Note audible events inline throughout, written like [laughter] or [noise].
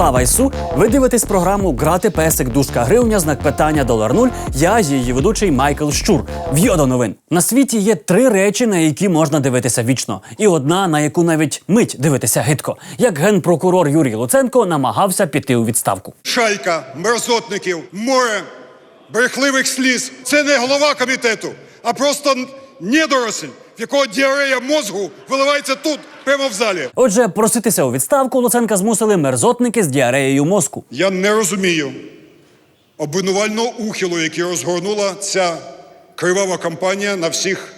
Слава Ісу! Ви дивитесь програму Грати песик дужка гривня, знак питання долар нуль. Я її ведучий Майкл Щур. В'йо новин. На світі є три речі, на які можна дивитися вічно, і одна, на яку навіть мить дивитися гидко. Як генпрокурор Юрій Луценко намагався піти у відставку. шайка мерзотників, море брехливих сліз. Це не голова комітету, а просто недоросль, в якого діарея мозгу виливається тут, прямо в залі. Отже, проситися у відставку Луценка змусили мерзотники з діареєю мозку. Я не розумію обвинувального ухилу, який розгорнула ця кривава кампанія на всіх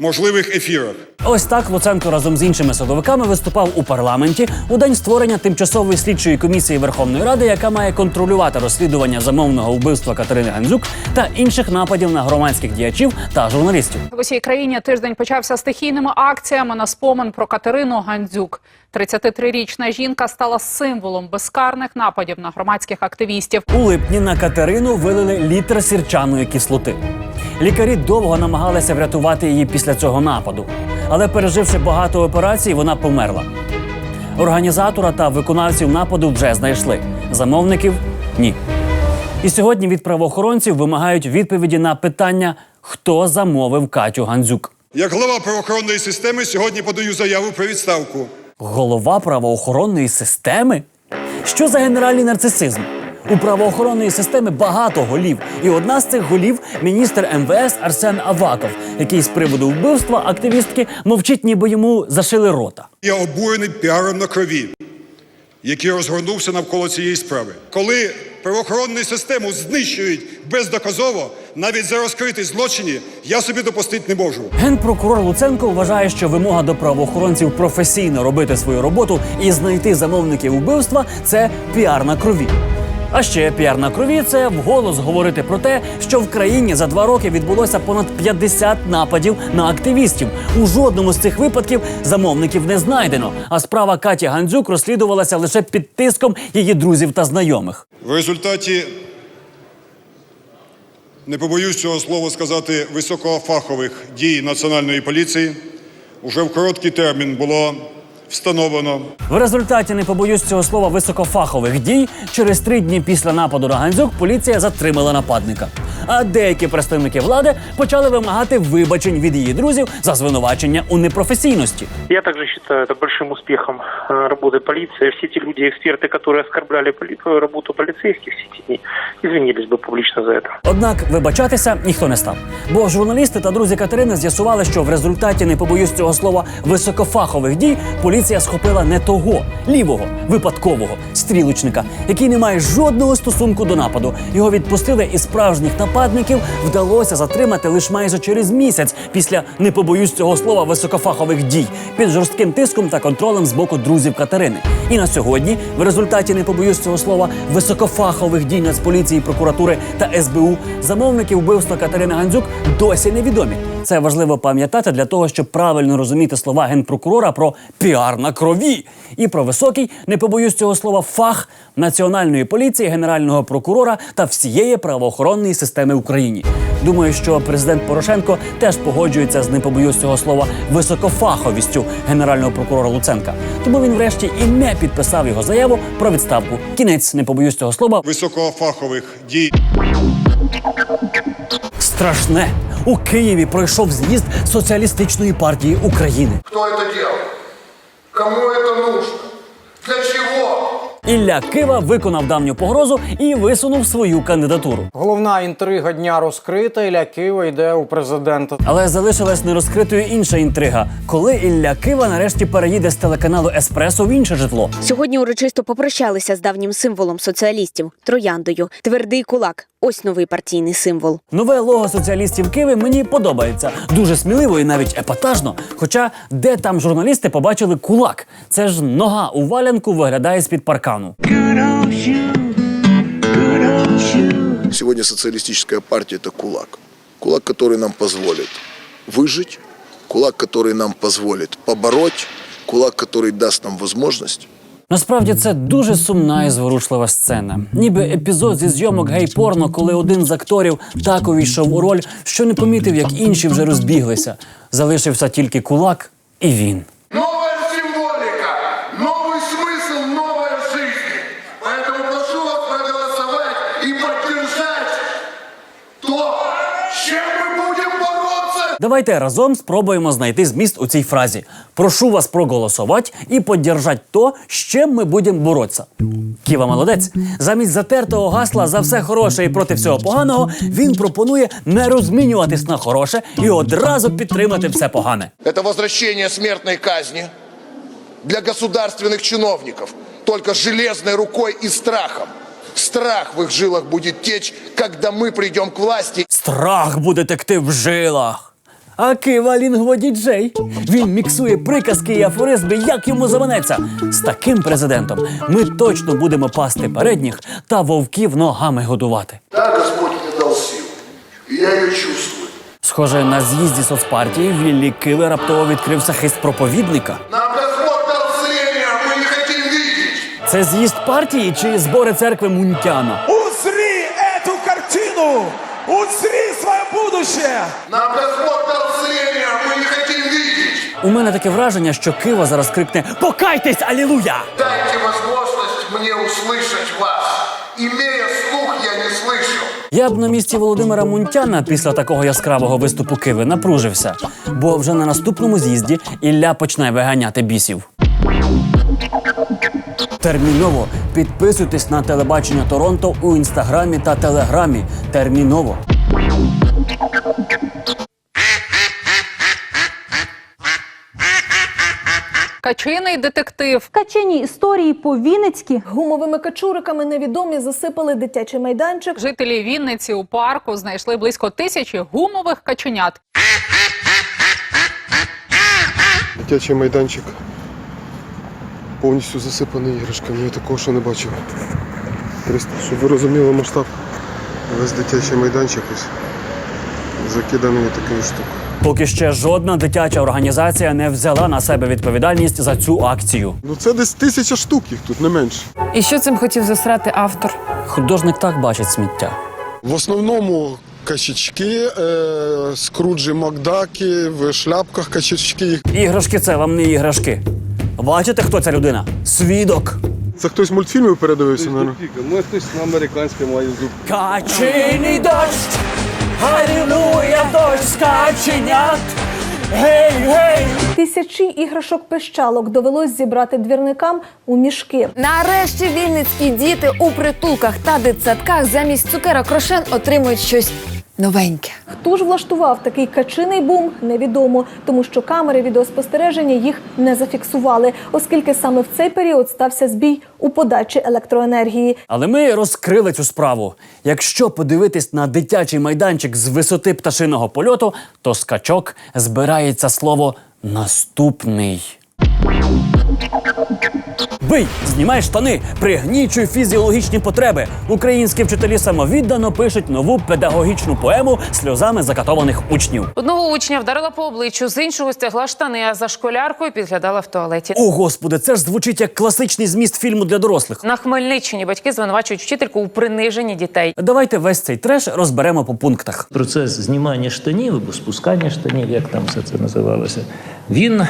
можливих ефірах. Ось так Луценко разом з іншими садовиками виступав у парламенті у день створення тимчасової слідчої комісії Верховної Ради, яка має контролювати розслідування замовного вбивства Катерини Гандзюк та інших нападів на громадських діячів та журналістів. В усій країні тиждень почався стихійними акціями на спомин про Катерину Гандзюк. 33-річна жінка стала символом безкарних нападів на громадських активістів. У липні на Катерину вилили літр сірчаної кислоти. Лікарі довго намагалися врятувати її після цього нападу, але переживши багато операцій, вона померла. Організатора та виконавців нападу вже знайшли. Замовників ні. І сьогодні від правоохоронців вимагають відповіді на питання, хто замовив Катю Гандзюк. Як глава правоохоронної системи сьогодні подаю заяву про відставку. Голова правоохоронної системи? Що за генеральний нарцисизм? У правоохоронної системи багато голів, і одна з цих голів міністр МВС Арсен Аваков, який з приводу вбивства активістки мовчить, ніби йому зашили рота. Я обурений піаром на крові, який розгорнувся навколо цієї справи. Коли правоохоронну систему знищують бездоказово, навіть за розкриті злочини, я собі допустити не можу. Генпрокурор Луценко вважає, що вимога до правоохоронців професійно робити свою роботу і знайти замовників вбивства це піар на крові. А ще піар на крові це вголос говорити про те, що в країні за два роки відбулося понад 50 нападів на активістів. У жодному з цих випадків замовників не знайдено. А справа Каті Гандзюк розслідувалася лише під тиском її друзів та знайомих. В результаті, не побоюсь цього слова сказати, високофахових дій національної поліції. Уже в короткий термін було встановлено В результаті не побоюсь цього слова високофахових дій. Через три дні після нападу на Гандзюк поліція затримала нападника. А деякі представники влади почали вимагати вибачень від її друзів за звинувачення у непрофесійності. Я также считаю это большим успехом э, работы полиции. Все те люди, эксперты, которые оскорбляли поли- э, работу полицейских все эти дни, извинились бы публично за это. Однак вибачатися ніхто не став. Бо журналісти та друзі Катерини з'ясували, що в результаті не побоюсь цього слова високофахових дій поліція схопила не того лівого випадкового стрілочника, який не має жодного стосунку до нападу. Його відпустили і справжніх нападників вдалося затримати лише майже через місяць після не побоюсь цього слова високофахових дій під жорстким тиском та контролем з боку друзів Катерини. І на сьогодні, в результаті не побоюсь цього слова високофахових дій Нацполіції, прокуратури та СБУ, замовники вбивства Катерини Гандзюк досі невідомі. Це важливо пам'ятати для того, щоб правильно розуміти слова генпрокурора про піар на крові і про високий, не побоюсь цього слова, фах національної поліції, генерального прокурора та всієї правоохоронної системи України. Думаю, що президент Порошенко теж погоджується з не побоюсь цього слова високофаховістю генерального прокурора Луценка. Тому він врешті і не підписав його заяву про відставку. Кінець не побоюсь цього слова високофахових дій. страшне. У Києві пройшов з'їзд соціалістичної партії України. Кто это делал? Кому это нужно? Для чего? Ілля Кива виконав давню погрозу і висунув свою кандидатуру. Головна інтрига дня розкрита. Ілля Кива йде у президента. Але залишилась нерозкритою інша інтрига, коли Ілля Кива нарешті переїде з телеканалу Еспресо в інше житло. Сьогодні урочисто попрощалися з давнім символом соціалістів трояндою. Твердий кулак. Ось новий партійний символ. Нове лого соціалістів Киви мені подобається дуже сміливо і навіть епатажно. Хоча де там журналісти побачили кулак? Це ж нога у валянку виглядає з під паркану. Сегодня социалистическая партия – это кулак. Кулак, который нам позволит выжить, кулак, который нам позволит побороть, кулак, который даст нам возможность Насправді це дуже сумна і зворушлива сцена. Ніби епізод зі зйомок гей-порно, коли один з акторів так увійшов у роль, що не помітив, як інші вже розбіглися. Залишився тільки кулак і він. Давайте разом спробуємо знайти зміст у цій фразі. Прошу вас проголосувати і поддержать то, з чим ми будемо боротися. Ківа молодець. Замість затертого гасла за все хороше і проти всього поганого він пропонує не розмінюватись на хороше і одразу підтримати все погане. Это возвращение смертной казни для государственных чиновников. Только железной рукой и страхом. Страх в их жилах будет течь, когда мы придем к власти Страх буде текти в жилах. А Кива лінгводіджей. Він міксує приказки і афоризми, як йому заманеться. З таким президентом ми точно будемо пасти передніх та вовків ногами годувати. Так Господь мне дал силу, и я ее чувствую. Схоже, на з'їзді соцпартії в Ліллі Киви раптово відкрився хист проповідника. Нам Господь не видеть. Це з'їзд партії чи збори церкви Мунтяна? Узри эту картину! Узри свое будущее! Нам Господь дал зрение, а мы не хотим видеть. У мене таке враження, що Кива зараз крикне Покайтесь, алілуя! Дайте возможность мне услышать вас. Имея слух, я не слышу. Я б на місці Володимира Мунтяна після такого яскравого виступу Киви напружився, бо вже на наступному з'їзді Ілля почне виганяти бісів. Терміново підписуйтесь на телебачення Торонто у інстаграмі та телеграмі. Терміново. Качиний детектив. Качені історії по Вінницьки гумовими качуриками невідомі засипали дитячий майданчик. Жителі Вінниці у парку знайшли близько тисячі гумових каченят. Дитячий майданчик повністю засипаний іграшками. Я такого ще не бачив. Щоб ви розуміли масштаб, весь дитячий майданчик ось закиданий такою штукою. Поки ще жодна дитяча організація не взяла на себе відповідальність за цю акцію. Ну це десь тисяча штук їх тут, не менше. І що цим хотів засрати автор? Художник так бачить сміття. В основному качечки, е, скруджі Макдаки, в шляпках качечки. Іграшки це вам не іграшки. Бачите, хто ця людина? Свідок. Це хтось мультфільмів передивився, мабуть. Ми хтось на американське має зуб. Качиний дощ, Алілуя, дощ скаченят. Гей, гей! Тисячі іграшок пищалок довелось зібрати двірникам у мішки. Нарешті вінницькі діти у притулках та дитсадках замість цукерок рошен отримують щось новеньке. Хто ж влаштував такий качиний бум, невідомо, тому що камери відеоспостереження їх не зафіксували, оскільки саме в цей період стався збій у подачі електроенергії. Але ми розкрили цю справу. Якщо подивитись на дитячий майданчик з висоти пташиного польоту, то скачок збирається слово наступний. Бий, знімай штани, пригнічуй фізіологічні потреби. Українські вчителі самовіддано пишуть нову педагогічну поему сльозами закатованих учнів. Одного учня вдарила по обличчю, з іншого стягла штани, а за школяркою підглядала в туалеті. О, господи, це ж звучить як класичний зміст фільму для дорослих. На Хмельниччині батьки звинувачують вчительку у приниженні дітей. Давайте весь цей треш розберемо по пунктах. Процес знімання штанів або спускання штанів, як там все це називалося, він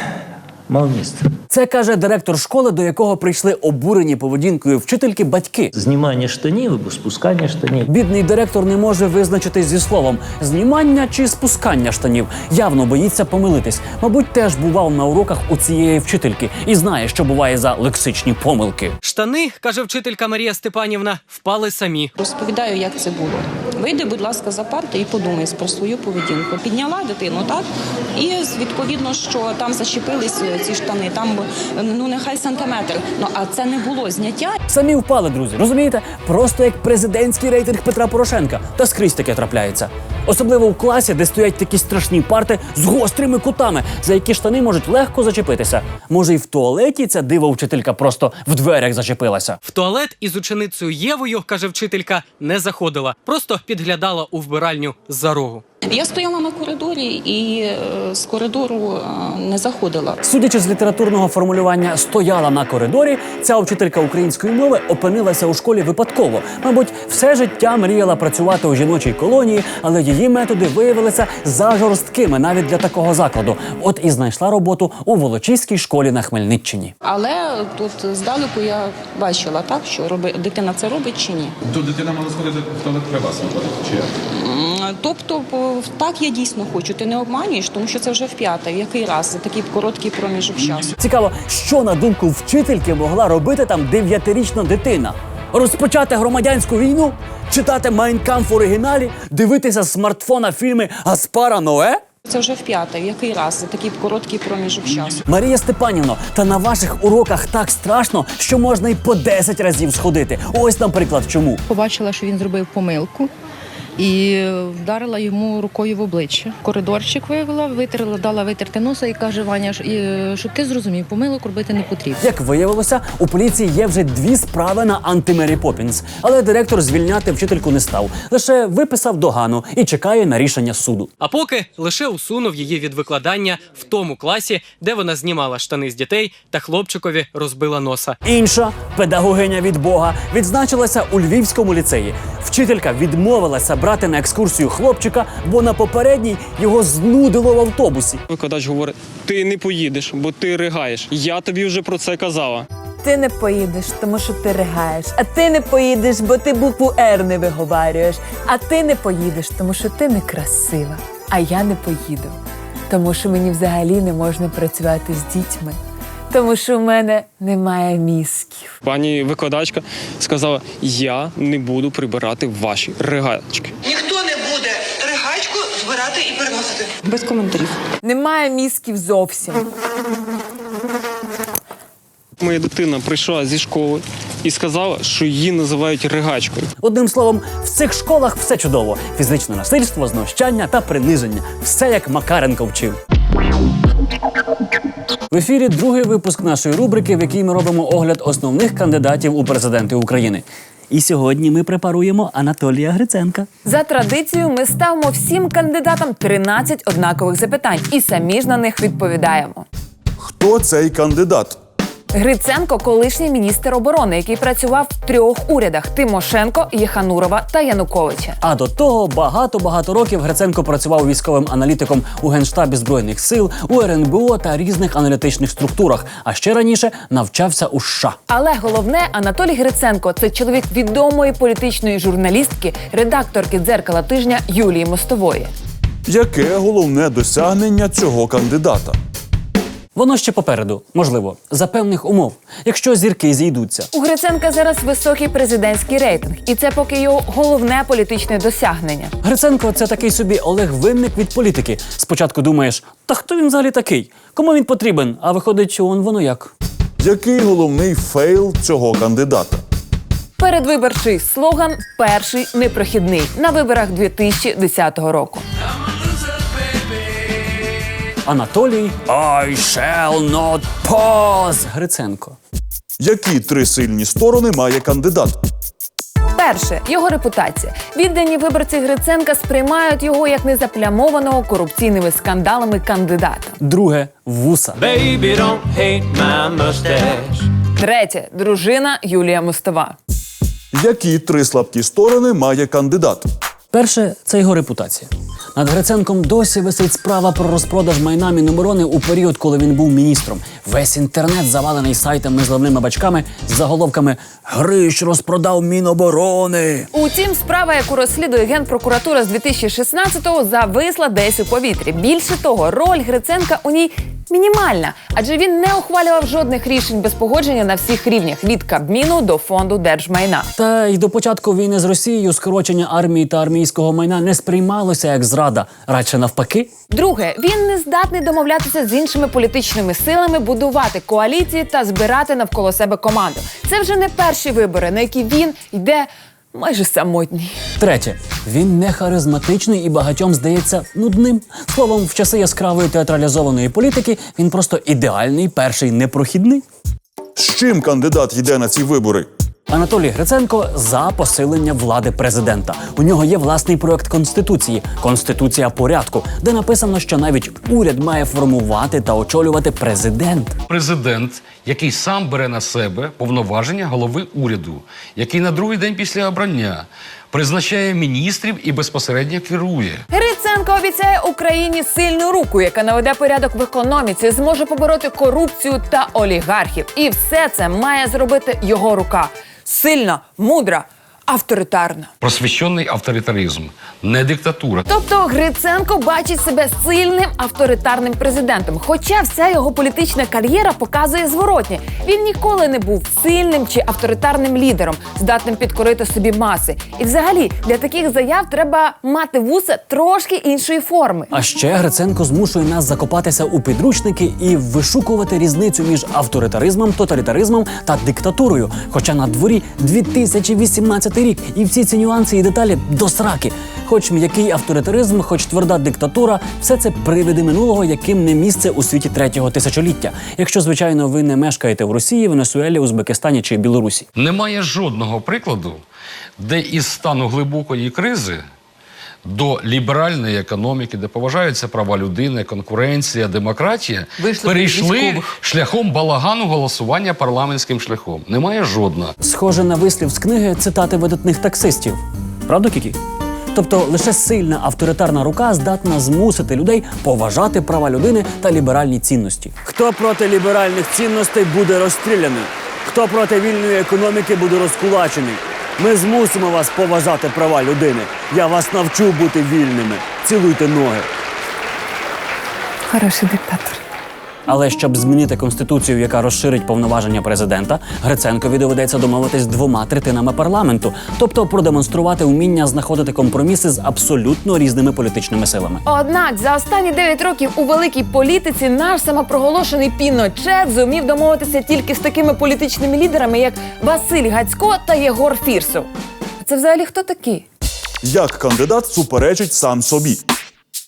мав місце. Це каже директор школи, до якого прийшли обурені поведінкою вчительки батьки. Знімання штанів або спускання штанів. Бідний директор не може визначитись зі словом знімання чи спускання штанів. Явно боїться помилитись. Мабуть, теж бував на уроках у цієї вчительки і знає, що буває за лексичні помилки. Штани, каже вчителька Марія Степанівна, впали самі. Розповідаю, як це було. Вийди, будь ласка, за парту і подумай про свою поведінку. Підняла дитину, так? І відповідно, що там зачепились е, ці штани, там ну нехай сантиметр. Ну а це не було зняття. Самі впали, друзі. Розумієте? Просто як президентський рейтинг Петра Порошенка. Та скрізь таке трапляється. Особливо в класі, де стоять такі страшні парти з гострими кутами, за які штани можуть легко зачепитися. Може, і в туалеті ця дива вчителька просто в дверях зачепилася. В туалет із ученицею Євою, каже вчителька, не заходила, просто підглядала у вбиральню за рогу. Я стояла на коридорі і е, з коридору е, не заходила. Судячи з літературного формулювання стояла на коридорі, ця вчителька української мови опинилася у школі випадково. Мабуть, все життя мріяла працювати у жіночій колонії, але її методи виявилися зажорсткими навіть для такого закладу. От і знайшла роботу у Волочиській школі на Хмельниччині. Але тут здалеку я бачила так, що роби, дитина це робить чи ні. То дитина мала сходити в туалет при вас виходити, чи як? Тобто по- так я дійсно хочу. Ти не обманюєш, тому що це вже в п'ятий, в який раз за такий короткий проміжок часу. Цікаво, що на думку вчительки могла робити там дев'ятирічна дитина? Розпочати громадянську війну, читати Майнкамф в оригіналі, дивитися з смартфона фільми Гаспара Ное? Це вже в п'ятий, в який раз за такий короткий проміжок часу. Марія Степанівно, та на ваших уроках так страшно, що можна й по 10 разів сходити. Ось, наприклад, чому. Побачила, що він зробив помилку. І вдарила йому рукою в обличчя. Коридорчик вивела, витерла, дала витерти носа і каже: Ваня, щоб ти зрозумів, помилок робити не потрібно. Як виявилося, у поліції є вже дві справи на антимері Попінс, але директор звільняти вчительку не став. Лише виписав догану і чекає на рішення суду. А поки лише усунув її від викладання в тому класі, де вона знімала штани з дітей та хлопчикові розбила носа. Інша педагогиня від Бога відзначилася у Львівському ліцеї. Вчителька відмовилася брати на екскурсію хлопчика, бо на попередній його знудило в автобусі. Викладач говорить: ти не поїдеш, бо ти ригаєш. Я тобі вже про це казала. Ти не поїдеш, тому що ти ригаєш. А ти не поїдеш, бо ти букву Р не виговарюєш. А ти не поїдеш, тому що ти не красива. А я не поїду, тому що мені взагалі не можна працювати з дітьми. Тому що в мене немає мізків. Пані викладачка сказала: я не буду прибирати ваші ригачки. Ніхто не буде ригачку збирати і переносити. Без коментарів. Немає мізків зовсім. Моя дитина прийшла зі школи і сказала, що її називають ригачкою. Одним словом, в цих школах все чудово: фізичне насильство, знущання та приниження. Все як Макаренко вчив. В ефірі другий випуск нашої рубрики, в якій ми робимо огляд основних кандидатів у президенти України. І сьогодні ми препаруємо Анатолія Гриценка. За традицією, ми ставимо всім кандидатам 13 однакових запитань і самі ж на них відповідаємо. Хто цей кандидат? Гриценко колишній міністр оборони, який працював в трьох урядах: Тимошенко, Єханурова та Януковича. А до того багато-багато років Гриценко працював військовим аналітиком у Генштабі Збройних сил, у РНБО та різних аналітичних структурах. А ще раніше навчався у США. Але головне, Анатолій Гриценко це чоловік відомої політичної журналістки, редакторки дзеркала тижня Юлії Мостової. Яке головне досягнення цього кандидата? Воно ще попереду, можливо, за певних умов, якщо зірки зійдуться. У Гриценка зараз високий президентський рейтинг, і це поки його головне політичне досягнення. Гриценко це такий собі Олег Винник від політики. Спочатку думаєш, та хто він взагалі такий? Кому він потрібен? А виходить, он воно як. Який головний фейл цього кандидата? Передвиборчий слоган перший непрохідний на виборах 2010 року. Анатолій I shall not pause Гриценко. Які три сильні сторони має кандидат? Перше його репутація. Віддані виборці Гриценка сприймають його як незаплямованого корупційними скандалами кандидата. Друге вуса. Baby, don't hate my mustache. Третє дружина Юлія Мостова. Які три слабкі сторони має кандидат? Перше це його репутація. Над Гриценком досі висить справа про розпродаж майна Міноборони у період, коли він був міністром. Весь інтернет завалений сайтами з ливними бачками з заголовками Грищ розпродав Міноборони. Утім, справа, яку розслідує генпрокуратура з 2016-го, зависла десь у повітрі. Більше того, роль Гриценка у ній мінімальна, адже він не ухвалював жодних рішень без погодження на всіх рівнях від Кабміну до фонду держмайна. Та й до початку війни з Росією скорочення армії та армійського майна не сприймалося як зрада, радше навпаки. Друге, він не здатний домовлятися з іншими політичними силами, будувати коаліції та збирати навколо себе команду. Це вже не перші вибори, на які він йде майже самотній. Третє, він не харизматичний і багатьом здається нудним. Словом, в часи яскравої театралізованої політики він просто ідеальний перший непрохідний. З чим кандидат йде на ці вибори? Анатолій Гриценко за посилення влади президента. У нього є власний проект конституції Конституція порядку, де написано, що навіть уряд має формувати та очолювати президент. Президент, який сам бере на себе повноваження голови уряду, який на другий день після обрання призначає міністрів і безпосередньо керує. Гриценко обіцяє Україні сильну руку, яка наведе порядок в економіці, зможе побороти корупцію та олігархів. І все це має зробити його рука. Сильна, мудра, авторитарна. Просвіщений авторитаризм, не диктатура. Тобто Гриценко бачить себе сильним авторитарним президентом. Хоча вся його політична кар'єра показує зворотнє. Він ніколи не був сильним чи авторитарним лідером, здатним підкорити собі маси. І взагалі для таких заяв треба мати вуса трошки іншої форми. А ще Гриценко змушує нас закопатися у підручники і вишукувати різницю між авторитаризмом, тоталітаризмом та диктатурою. Хоча на дворі 2018 рік, і всі ці нюанси і деталі до сраки. Хоч м'який авторитаризм, хоч тверда диктатура, все це привиди минулого, яким не місце у світі третього тисячоліття. Якщо, звичайно, ви не мешкаєте в Росії, Венесуелі, Узбекистані чи Білорусі. Немає жодного прикладу, де із стану глибокої кризи до ліберальної економіки, де поважаються права людини, конкуренція, демократія, Вийшли перейшли шляхом балагану голосування парламентським шляхом. Немає жодного. Схоже на вислів з книги цитати видатних таксистів. Правда, Кікі? Тобто лише сильна авторитарна рука здатна змусити людей поважати права людини та ліберальні цінності. Хто проти ліберальних цінностей буде розстріляний? Хто проти вільної економіки буде розкулачений? Ми змусимо вас поважати права людини. Я вас навчу бути вільними. Цілуйте ноги. Хороший диктатор. Але щоб змінити конституцію, яка розширить повноваження президента, Гриценкові доведеться домовитись з двома третинами парламенту, тобто продемонструвати вміння знаходити компроміси з абсолютно різними політичними силами. Однак за останні 9 років у великій політиці наш самопроголошений Піночет зумів домовитися тільки з такими політичними лідерами, як Василь Гацько та Єгор Фірсов. Це взагалі хто такі? Як кандидат суперечить сам собі.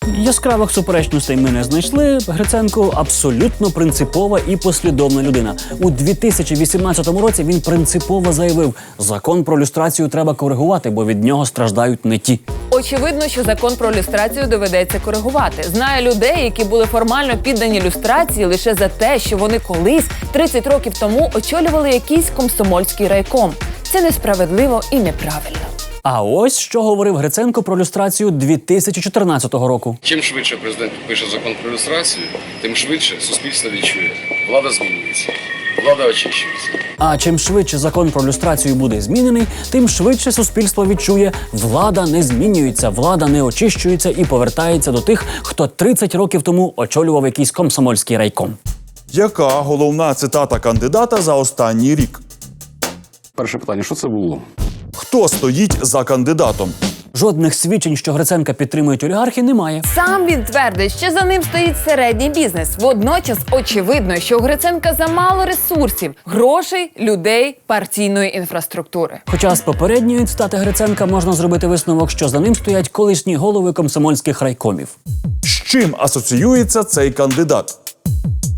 Яскравих суперечностей ми не знайшли. Гриценко абсолютно принципова і послідовна людина. У 2018 році він принципово заявив: закон про люстрацію треба коригувати, бо від нього страждають не ті. Очевидно, що закон про люстрацію доведеться коригувати. Знаю людей, які були формально піддані люстрації лише за те, що вони колись 30 років тому очолювали якийсь комсомольський райком. Це несправедливо і неправильно. А ось що говорив Гриценко про люстрацію 2014 року. Чим швидше президент підпише закон про ілюстрацію, тим швидше суспільство відчує. Влада змінюється, влада очищується. А чим швидше закон про люстрацію буде змінений, тим швидше суспільство відчує, влада не змінюється, влада не очищується і повертається до тих, хто 30 років тому очолював якийсь комсомольський райком. Яка головна цитата кандидата за останній рік? Перше питання: що це було? Хто стоїть за кандидатом? Жодних свідчень, що Гриценка підтримують олігархи, немає. Сам він твердить, що за ним стоїть середній бізнес. Водночас очевидно, що у Гриценка замало ресурсів, грошей, людей, партійної інфраструктури. Хоча з попередньої цитати Гриценка можна зробити висновок, що за ним стоять колишні голови комсомольських райкомів. З чим асоціюється цей кандидат?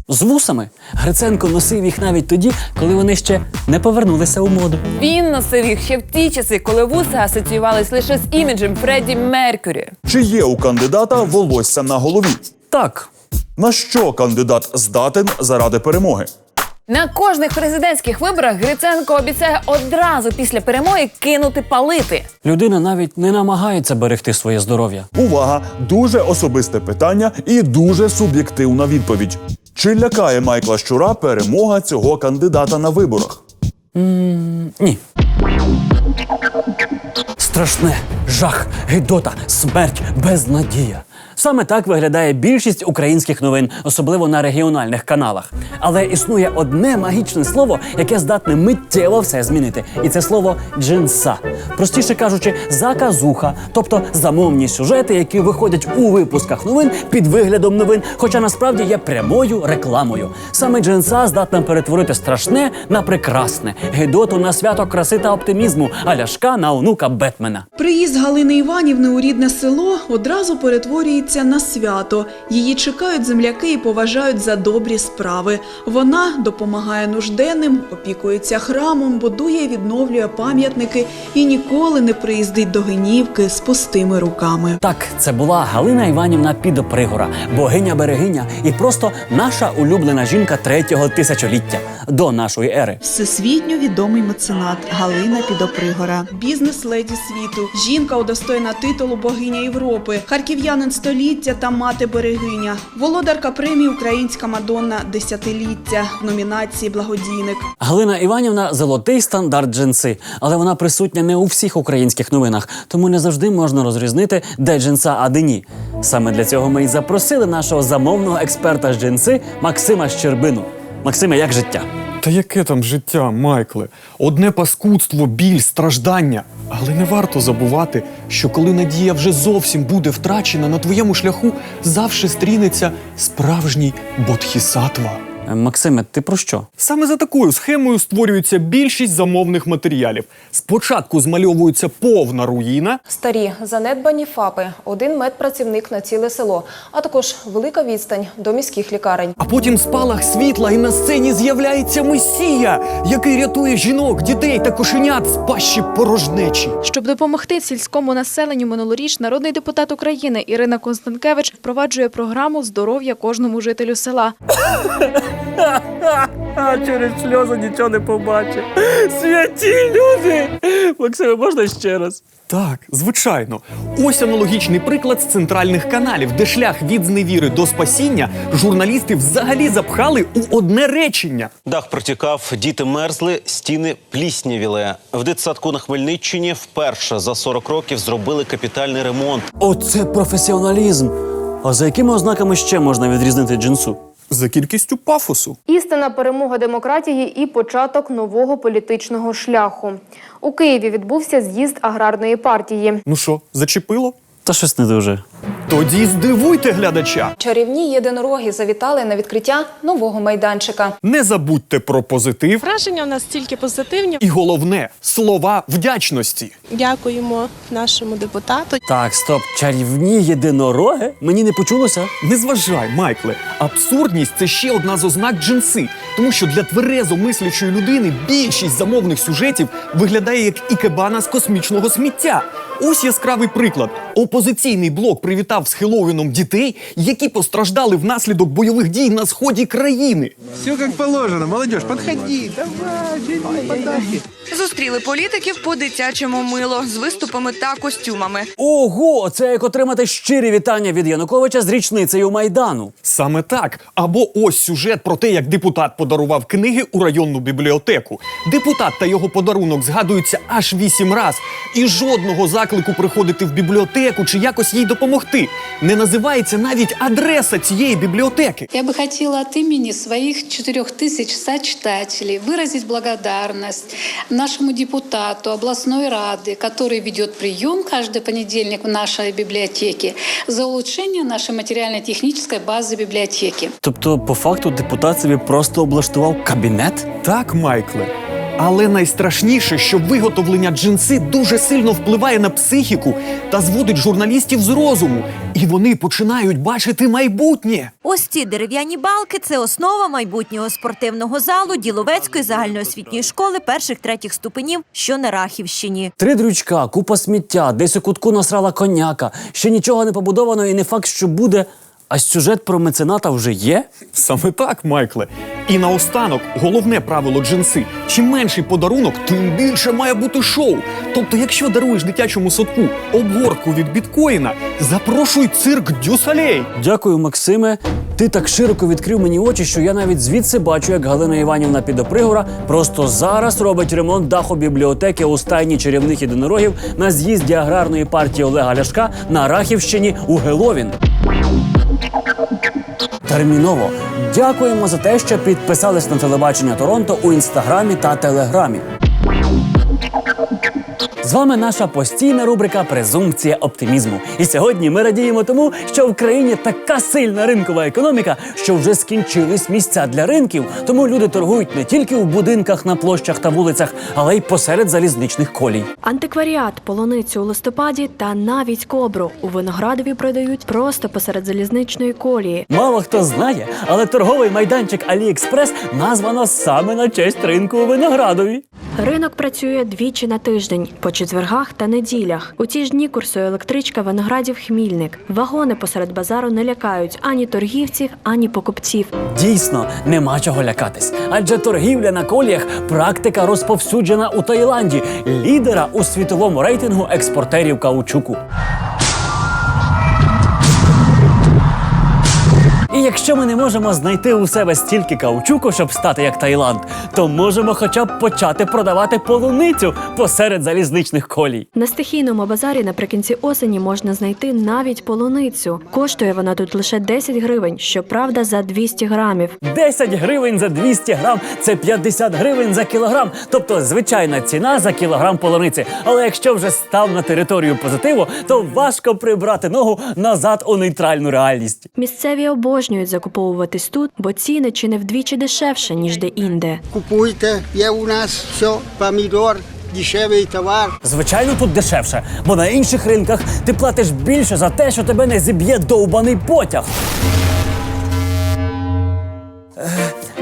З вусами Гриценко носив їх навіть тоді, коли вони ще не повернулися у моду. Він носив їх ще в ті часи, коли вуса асоціювались лише з іміджем Фредді Меркюрі. Чи є у кандидата волосся на голові? Так. На що кандидат здатен заради перемоги? На кожних президентських виборах Гриценко обіцяє одразу після перемоги кинути палити. Людина навіть не намагається берегти своє здоров'я. Увага! Дуже особисте питання і дуже суб'єктивна відповідь. Чи лякає Майкла Щура перемога цього кандидата на виборах? Ні. Страшне, жах, гидота, смерть, безнадія. Саме так виглядає більшість українських новин, особливо на регіональних каналах. Але існує одне магічне слово, яке здатне миттєво все змінити. І це слово джинса. Простіше кажучи, заказуха, тобто замовні сюжети, які виходять у випусках новин під виглядом новин, хоча насправді є прямою рекламою. Саме джинса здатна перетворити страшне на прекрасне, гидоту на свято краси та оптимізму, а ляшка на онука Бетмена. Приїзд Галини Іванівни у рідне село одразу перетворюється на свято. Її чекають земляки і поважають за добрі справи. Вона допомагає нужденним, опікується храмом, будує і відновлює пам'ятники і ніколи не приїздить до Генівки з пустими руками. Так, це була Галина Іванівна Підопригора, богиня берегиня і просто наша улюблена жінка третього тисячоліття до нашої ери. Всесвітньо відомий меценат Галина Підопригора, бізнес-леді світу, жінка удостоєна титулу богиня Європи, харків'янин століття століття та мати берегиня, володарка премії Українська Мадонна десятиліття в номінації Благодійник. Галина Іванівна золотий стандарт джинси, але вона присутня не у всіх українських новинах, тому не завжди можна розрізнити, де джинса, а де ні. Саме для цього ми й запросили нашого замовного експерта з джинси Максима Щербину. Максиме, як життя? Та яке там життя, Майкле? Одне паскудство, біль, страждання. Але не варто забувати, що коли надія вже зовсім буде втрачена, на твоєму шляху завжди стрінеться справжній бодхісатва. Е, Максиме, ти про що? Саме за такою схемою створюється більшість замовних матеріалів. Спочатку змальовується повна руїна, Старі занедбані ФАПи, один медпрацівник на ціле село, а також велика відстань до міських лікарень. а потім спалах світла, і на сцені з'являється месія, який рятує жінок, дітей та кошенят з пащі порожнечі. Щоб допомогти сільському населенню минулоріч, народний депутат України Ірина Констанкевич впроваджує програму здоров'я кожному жителю села. [laughs] [laughs] А через сльози нічого не побачив. Святі люди! Максиме, можна ще раз? Так, звичайно. Ось аналогічний приклад з центральних каналів, де шлях від зневіри до спасіння журналісти взагалі запхали у одне речення. Дах протікав, діти мерзли, стіни пліснявіли. В дитсадку на Хмельниччині вперше за 40 років зробили капітальний ремонт. Оце професіоналізм. А за якими ознаками ще можна відрізнити джинсу? За кількістю пафосу. Істина перемога демократії і початок нового політичного шляху. У Києві відбувся з'їзд аграрної партії. Ну що, зачепило? Та щось не дуже. Тоді здивуйте глядача. Чарівні єдинороги завітали на відкриття нового майданчика. Не забудьте про позитив Враження в нас тільки позитивні. і головне слова вдячності. Дякуємо нашому депутату. Так, стоп, чарівні єдинороги? Мені не почулося. Не зважай, Майкле. Абсурдність це ще одна з ознак джинси, тому що для тверезо мислячої людини більшість замовних сюжетів виглядає як ікебана з космічного сміття. Ось яскравий приклад. Опозиційний блок привітав з Хеллоуіном дітей, які постраждали внаслідок бойових дій на сході країни. Все як положено. Молодежь, підходи, давай, подарки. Зустріли політиків по дитячому мило з виступами та костюмами. Ого, це як отримати щирі вітання від Януковича з річницею Майдану. Саме так. Або ось сюжет про те, як депутат подарував книги у районну бібліотеку. Депутат та його подарунок згадуються аж вісім раз, і жодного заклику приходити в бібліотеку чи якось їй допомогти. Не називається навіть адреса цієї бібліотеки. Я бы хотела от имени своих четырех тысяч сочетателей выразить благодарность нашему депутату областной рады, который ведет прием каждый понедельник в нашей библиотеке, за улучшение нашей материально-технической базы библиотеки. Тобто, по факту, депутат собі просто облаштував кабінет? Так, Майкле. Але найстрашніше, що виготовлення джинси дуже сильно впливає на психіку та зводить журналістів з розуму, і вони починають бачити майбутнє. Ось ці дерев'яні балки це основа майбутнього спортивного залу Діловецької загальноосвітньої школи перших третіх ступенів, що на Рахівщині. Три дрючка, купа сміття, десь у кутку насрала коняка. Ще нічого не побудовано і не факт, що буде. А сюжет про мецената вже є? Саме так, Майкле. І наостанок, головне правило джинси: чим менший подарунок, тим більше має бути шоу. Тобто, якщо даруєш дитячому садку обгортку від біткоїна, запрошуй цирк Дюсалей. Дякую, Максиме. Ти так широко відкрив мені очі, що я навіть звідси бачу, як Галина Іванівна Підопригора просто зараз робить ремонт даху бібліотеки у стайні чарівних єдинорогів на з'їзді аграрної партії Олега Ляшка на Рахівщині у Геловін. Терміново дякуємо за те, що підписались на телебачення Торонто у інстаграмі та телеграмі. З вами наша постійна рубрика Презумпція оптимізму. І сьогодні ми радіємо тому, що в країні така сильна ринкова економіка, що вже скінчились місця для ринків. Тому люди торгують не тільки у будинках, на площах та вулицях, але й посеред залізничних колій. Антикваріат, полуницю у листопаді та навіть кобру у виноградові продають просто посеред залізничної колії. Мало хто знає, але торговий майданчик Аліекспрес названо саме на честь ринку у виноградові. Ринок працює двічі на тиждень по четвергах та неділях. У ті ж дні курсує електричка Виноградів Хмільник. Вагони посеред базару не лякають ані торгівців, ані покупців. Дійсно, нема чого лякатись, адже торгівля на коліях практика розповсюджена у Таїланді, лідера у світовому рейтингу експортерів каучуку. І якщо ми не можемо знайти у себе стільки каучуку, щоб стати як Таїланд, то можемо хоча б почати продавати полуницю посеред залізничних колій. На стихійному базарі наприкінці осені можна знайти навіть полуницю. Коштує вона тут лише 10 гривень, щоправда, за 200 грамів. 10 гривень за 200 грам це 50 гривень за кілограм, тобто звичайна ціна за кілограм полуниці. Але якщо вже став на територію позитиву, то важко прибрати ногу назад у нейтральну реальність. Місцеві обожнюють закуповуватись тут, бо ціни чи не вдвічі дешевше, ніж де-інде. Купуйте, є у нас все, помідор, дешевий товар. Звичайно, тут дешевше, бо на інших ринках ти платиш більше за те, що тебе не зіб'є довбаний потяг.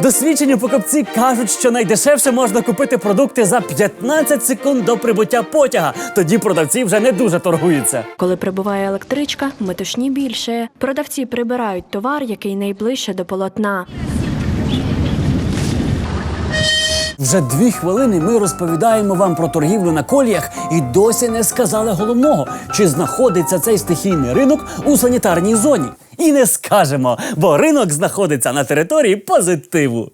Досвідчені покупці кажуть, що найдешевше можна купити продукти за 15 секунд до прибуття потяга. Тоді продавці вже не дуже торгуються. Коли прибуває електричка, метушні більше. Продавці прибирають товар, який найближче до полотна. Вже дві хвилини ми розповідаємо вам про торгівлю на коліях і досі не сказали головного, чи знаходиться цей стихійний ринок у санітарній зоні. І не скажемо, бо ринок знаходиться на території позитиву.